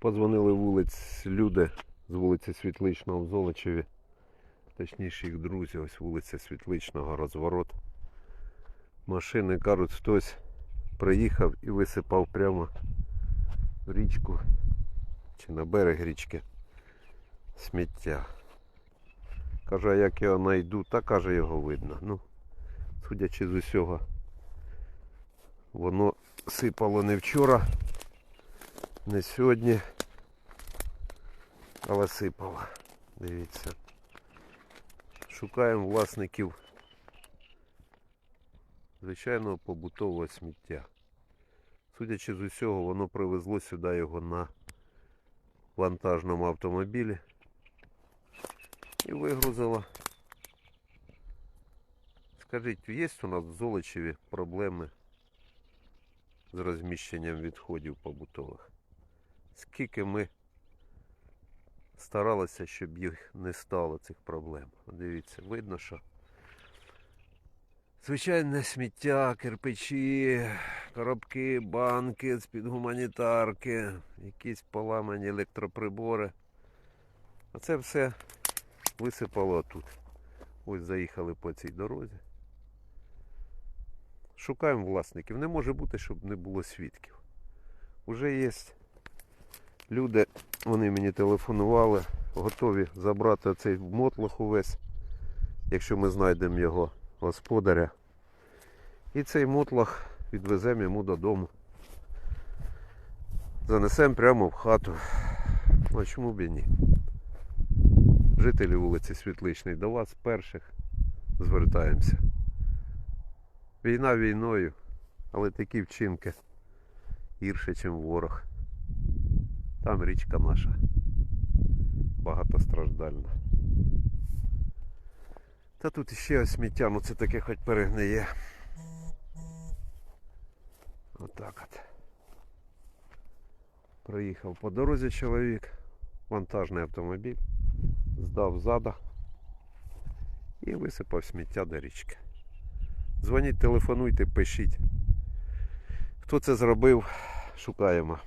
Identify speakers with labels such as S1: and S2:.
S1: Позвонили вулиць люди з вулиці Світличного в Золочеві. Точніше їх друзі, ось вулиця Світличного, розворот. Машини кажуть, хтось приїхав і висипав прямо в річку чи на берег річки сміття. Каже, а як його знайду, та каже його видно. Ну, судячи з усього, воно сипало не вчора, не сьогодні, але. Дивіться. Шукаємо власників звичайного побутового сміття. Судячи з усього, воно привезло сюди його на вантажному автомобілі і вигрузило. Скажіть, є у нас в Золочеві проблеми з розміщенням відходів побутових? Скільки ми старалися, щоб їх не стало цих проблем. Дивіться, видно, що звичайне сміття, кирпичі, коробки, банки з-під гуманітарки, якісь поламані електроприбори. А це все висипало тут. Ось заїхали по цій дорозі. Шукаємо власників. Не може бути, щоб не було свідків. Уже є люди, вони мені телефонували, готові забрати цей мотлох увесь, якщо ми знайдемо його господаря. І цей мотлох відвеземо йому додому. Занесемо прямо в хату. А чому б і ні? Жителі вулиці Світличний, до вас перших звертаємося. Війна війною, але такі вчинки гірше, ніж ворог. Там річка наша багатостраждальна. Та тут ще ось сміття, ну це таке хоч перегниє. Отак от. Проїхав по дорозі чоловік, вантажний автомобіль, здав зада і висипав сміття до річки. Дзвоніть, телефонуйте, пишіть. Хто це зробив, шукаємо.